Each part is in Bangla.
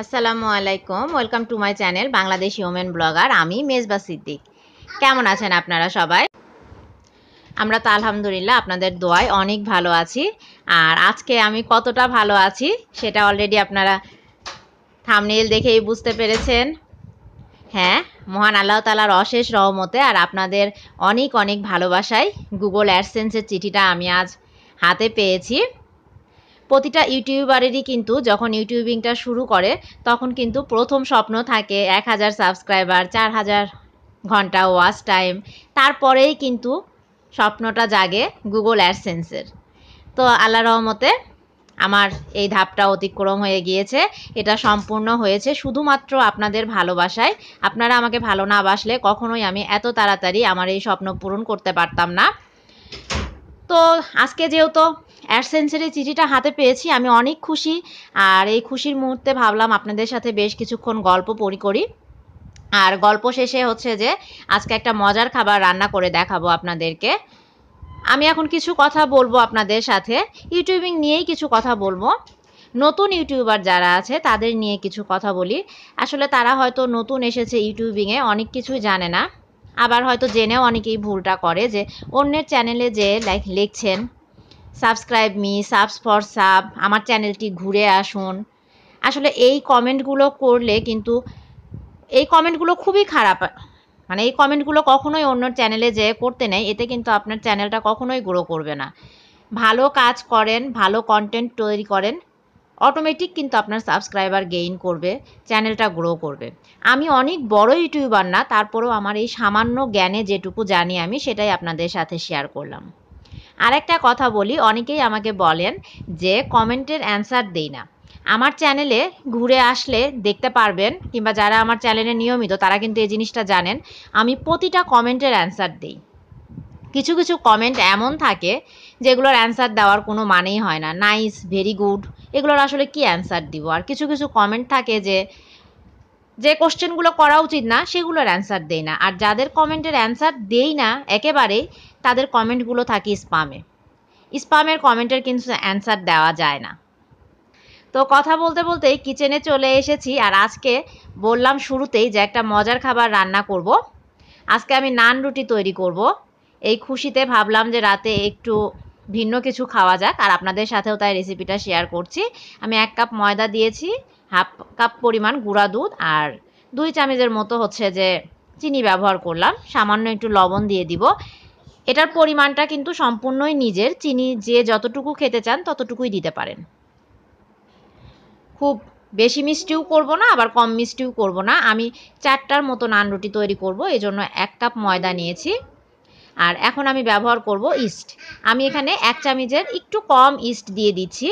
আসসালামু আলাইকুম। Welcome to my channel Bangladeshi women blogger আমি মেজবা সিদ্দিক। কেমন আছেন আপনারা সবাই? আমরা তো আলহামদুলিল্লাহ আপনাদের দোয়ায় অনেক ভালো আছি। আর আজকে আমি কতটা ভালো আছি সেটা অলরেডি আপনারা থামনেল দেখেই বুঝতে পেরেছেন। হ্যাঁ মহান আল্লাহ তালার অশেষ রহমতে আর আপনাদের অনেক অনেক ভালোবাসায় গুগল অ্যাডসেন্সের চিঠিটা আমি আজ হাতে পেয়েছি। প্রতিটা ইউটিউবারেরই কিন্তু যখন ইউটিউবিংটা শুরু করে, তখন কিন্তু প্রথম স্বপ্ন থাকে এক হাজার সাবস্ক্রাইবার, চার হাজার ঘণ্টা ওয়াচ টাইম। তারপরেই কিন্তু স্বপ্নটা জাগে গুগল অ্যাডসেন্সের। তো আল্লাহ রহমতে আমার এই ধাপটা অতিক্রম হয়ে গিয়েছে, এটা সম্পূর্ণ হয়েছে শুধুমাত্র আপনাদের ভালোবাসায়। আপনারা আমাকে ভালো না বাসলে কখনোই আমি এত তাড়াতাড়ি আমার এই স্বপ্ন পূরণ করতে পারতাম না। তো আজকে যেহেতু অ্যাডসেন্সের এই চিঠিটা হাতে পেয়েছি, আমি অনেক খুশি। আর এই খুশির মুহূর্তে ভাবলাম আপনাদের সাথে বেশ কিছুক্ষণ গল্প পড়ি করি। আর গল্প শেষে হচ্ছে যে, আজকে একটা মজার খাবার রান্না করে দেখাবো আপনাদেরকে। আমি এখন কিছু কথা বলব আপনাদের সাথে। ইউটিউবিং নিয়েই কিছু কথা বলব। নতুন ইউটিউবার যারা আছে, তাদের নিয়ে কিছু কথা বলি। আসলে তারা হয়তো নতুন এসেছে ইউটিউবিংয়ে, অনেক কিছুই জানে না। আবার হয়তো জেনেও অনেকেই ভুলটা করে যে, অন্যের চ্যানেলে যে, লাইক, লিখছেন। Subscribe me, subs for sub, আমার চ্যানেলটি ঘুরে আসুন। আসলে এই কমেন্টগুলো করলে কিন্তু, এই কমেন্টগুলো খুবই খারাপ মানে এই কমেন্টগুলো কখনোই অন্য চ্যানেলে যে করতে নেই, এতে কিন্তু আপনার চ্যানেলটা কখনোই গ্রো করবে না। ভালো কাজ করেন, ভালো কন্টেন্ট তৈরি করেন অটোমেটিক কিন্তু আপনার সাবস্ক্রাইবার গেইন করবে, চ্যানেলটা গ্রো করবে। আমি অনেক বড় ইউটিউবার না, তারপরেও আমার এই সামান্য জ্ঞানে যেটুকু জানি আমি, সেটাই আপনাদের সাথে শেয়ার করলাম। আরেকটা কথা বলি, অনেকেই আমাকে বলেন যে কমেন্টের অ্যান্সার দেই না। আমার চ্যানেলে ঘুরে আসলে দেখতে পারবেন কিংবা যারা আমার চ্যানেলে নিয়মিত তারা কিন্তু এই জিনিসটা জানেন, আমি প্রতিটা কমেন্টের অ্যান্সার দিই। কিছু কিছু কমেন্ট এমন থাকে যেগুলোর অ্যান্সার দেওয়ার কোনো মানেই হয় না। নাইস, ভেরি গুড, এগুলোর আসলে কি অ্যান্সার দিব? আর কিছু কিছু কমেন্ট থাকে যে যে কোশ্চেনগুলো করা উচিত না, সেগুলোর অ্যান্সার দেই না আর যাদের কমেন্টের অ্যান্সার দেই না, একেবারেই তাদের কমেন্টগুলো থাকে স্পামে স্পামের কমেন্টের কিন্তু অ্যান্সার দেওয়া যায় না তো কথা বলতে বলতেই কিচেনে চলে এসেছি, আর আজকে বললাম শুরুতেই যে একটা মজার খাবার রান্না করব। আজকে আমি নান রুটি তৈরি করব। এই খুশিতে ভাবলাম যে রাতে একটু ভিন্ন কিছু খাওয়া যাক, আর আপনাদের সাথেও তাই রেসিপিটা শেয়ার করছি। আমি এক কাপ ময়দা দিয়েছি হাফ কাপ পরিমাণ গুঁড়া দুধ, আর দুই চামচের মতো হচ্ছে যে চিনি ব্যবহার করলাম। সামান্য একটু লবণ দিয়ে দিব। এটার পরিমাণটা কিন্তু সম্পূর্ণই নিজের। চিনি যে যতটুকু খেতে চান, ততটুকুই দিতে পারেন। খুব বেশি মিষ্টিও করব না, আবার কম মিষ্টিও করব না। আমি চারটার মতো নান রুটি তৈরি করব এই জন্য এক কাপ ময়দা নিয়েছি। আর এখন আমি ব্যবহার করব ইস্ট। আমি এখানে এক চামচের একটু কম ইস্ট দিয়ে দিচ্ছি।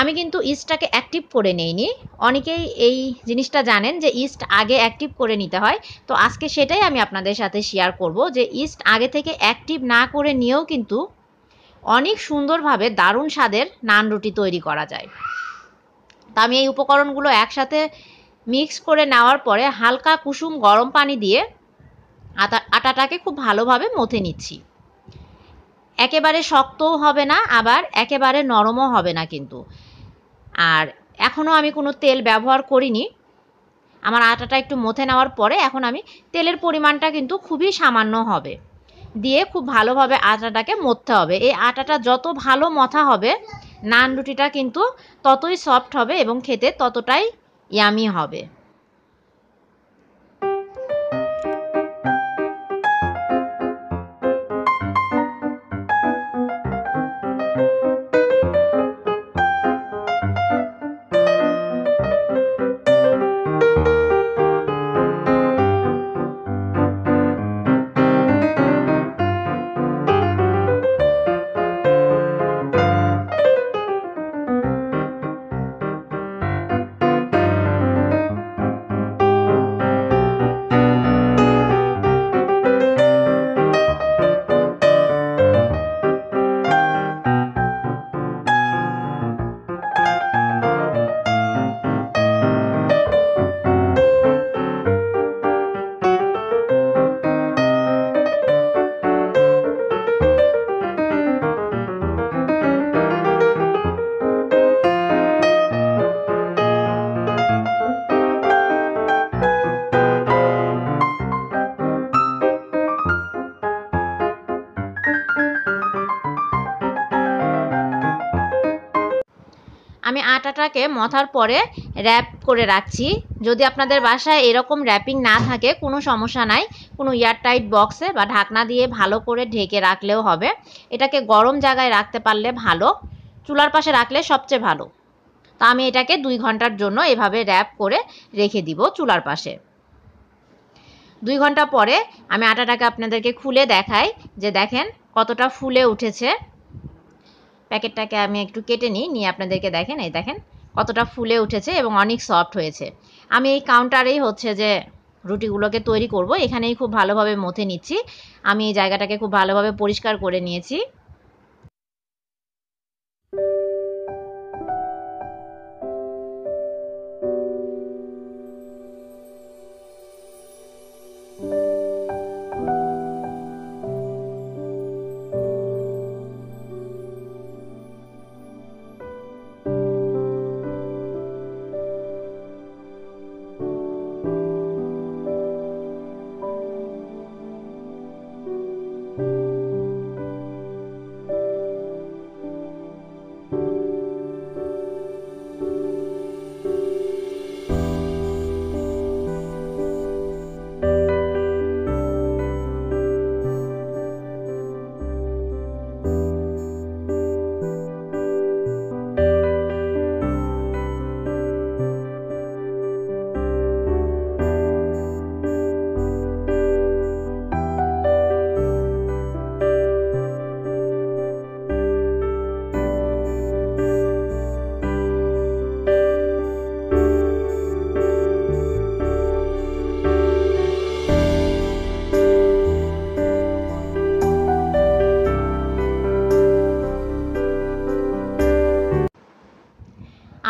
আমি কিন্তু ইস্টটাকে অ্যাক্টিভ করে নেইনি। অনেকেই এই জিনিসটা জানেন যে ইস্ট আগে অ্যাক্টিভ করে নিতে হয়। তো আজকে সেটাই আমি আপনাদের সাথে শেয়ার করব যে ইস্ট আগে থেকে অ্যাক্টিভ না করে নিয়েও কিন্তু অনেক সুন্দরভাবে দারুণ স্বাদের নান রুটি তৈরি করা যায়। তো আমি এই উপকরণগুলো একসাথে মিক্স করে নেওয়ার পরে হালকা কুসুম গরম পানি দিয়ে আটা আটাটাকে খুব ভালোভাবে মথে নিচ্ছি। একেবারে শক্তও হবে না, আবার একেবারে নরমও হবে না কিন্তু। আর এখনও আমি কোনো তেল ব্যবহার করিনি। আমার আটাটা একটু মথে নেওয়ার পরে এখন আমি তেলের পরিমাণটা কিন্তু খুবই সামান্য হবে। দিয়ে খুব ভালোভাবে আটাটাকে মথতে হবে। এই আটাটা যত ভালো মথা হবে, নান রুটিটা কিন্তু ততই সফট হবে এবং খেতে ততটাই ইয়ামি হবে। আটাটাকে মথার পরে র্যাপ করে রাখছি। যদি আপনাদের বাসায় এরকম র্যাপিং না থাকে, কোনো সমস্যা নাই। কোনো এয়ারটাইট বক্সে বা ঢাকনা দিয়ে ভালো করে ঢেকে রাখলেও হবে। এটাকে গরম জায়গায় রাখতে পারলে ভালো। চুলার পাশে রাখলে সবচেয়ে ভালো। তো আমি এটাকে দুই ঘণ্টার জন্য এভাবে র্যাপ করে রেখে দিব চুলার পাশে। দুই ঘণ্টা পরে আমি আটাটাকে আপনাদেরকে খুলে দেখাই যে দেখেন কতটা ফুলে উঠেছে। প্যাকেটটাকে আমি একটু কেটে নিই, নিয়ে আপনাদেরকে দেখেন, এই দেখেন কতটা ফুলে উঠেছে এবং অনেক সফট হয়েছে। আমি এই কাউন্টারেই হচ্ছে যে রুটিগুলোকে তৈরি করব, এখানেই খুব ভালোভাবে মথে নিচ্ছি। আমি এই জায়গাটাকে খুব ভালোভাবে পরিষ্কার করে নিয়েছি।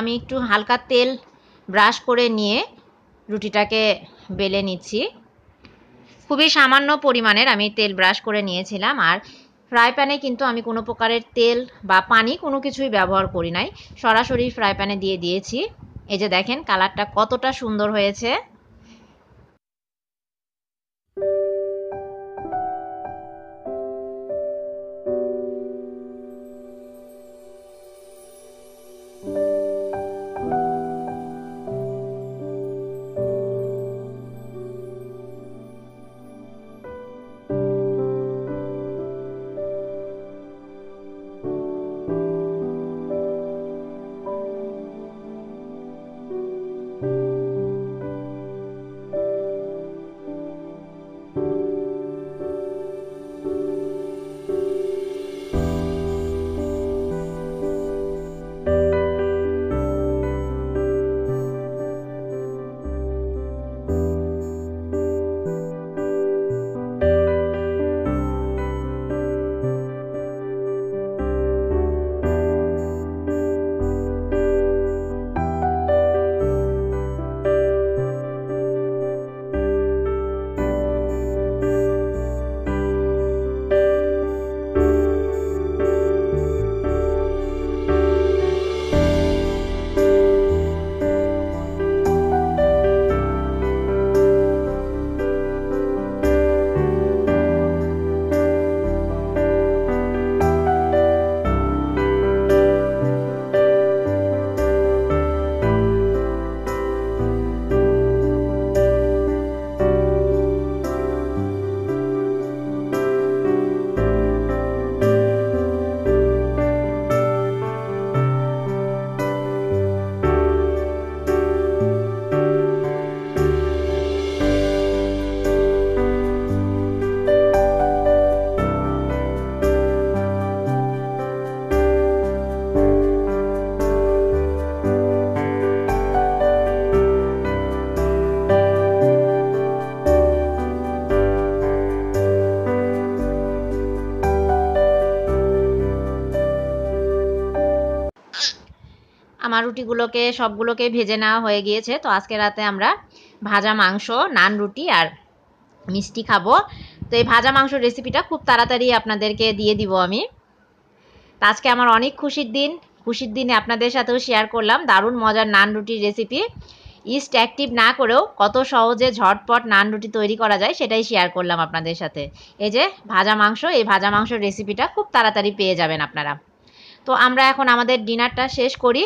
আমি একটু হালকা তেল ব্রাশ করে নিয়ে রুটিটাকে বেলে নিচ্ছি। খুবই সামান্য পরিমাণের আমি তেল ব্রাশ করে নিয়েছিলাম আর ফ্রাই প্যানে কিন্তু আমি কোনো প্রকারের তেল বা পানি কোনো কিছুই ব্যবহার করি নাই। সরাসরি ফ্রাই প্যানে দিয়ে দিয়েছি। এই যে দেখেন, কালারটা কতটা সুন্দর হয়েছে। রুটিগুলোকে, সবগুলোকে ভেজে নেওয়া হয়ে গিয়েছে। তো আজকে রাতে আমরা ভাজা মাংস, নান রুটি আর মিষ্টি খাব। তো এই ভাজা মাংস রেসিপিটা খুব তাড়াতাড়ি আপনাদেরকে দিয়ে দিব আমি। তো আজকে আমার অনেক খুশির দিন। খুশির দিনে আপনাদের সাথেও শেয়ার করলাম। দারুণ মজার নান রুটির রেসিপি ইস্ট অ্যাক্টিভ না করেও কত সহজে ঝটপট নান রুটি তৈরি করা যায় সেটাই শেয়ার করলাম আপনাদের সাথে। এই যে ভাজা মাংস, এই ভাজা মাংসর রেসিপিটা খুব তাড়াতাড়ি পেয়ে যাবেন আপনারা। তো আমরা এখন আমাদের ডিনারটা শেষ করি।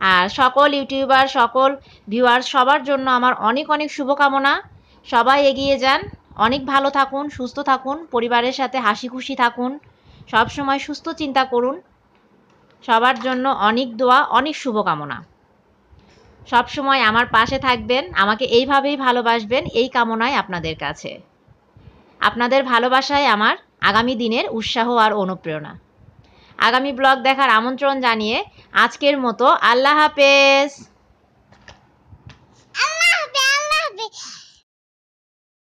আর সকল ইউটিউবার, সকল ভিউয়ার সবার জন্য আমার অনেক অনেক শুভকামনা। সবাই এগিয়ে যান। অনেক ভালো থাকুন, সুস্থ থাকুন, পরিবারের সাথে হাসি খুশি থাকুন। সব সময় সুস্থ চিন্তা করুন। সবার জন্য অনেক দোয়া, অনেক শুভকামনা। সব সময় আমার পাশে থাকবেন, আমাকে এইভাবেই ভালোবাসবেন, এই কামনায় আপনাদের কাছে। আপনাদের ভালোবাসায় আমার আগামী দিনের উৎসাহ আর অনুপ্রেরণা। আগামী ব্লগ দেখার আমন্ত্রণ জানিয়ে আজকের মতো আল্লাহ হাফেজ।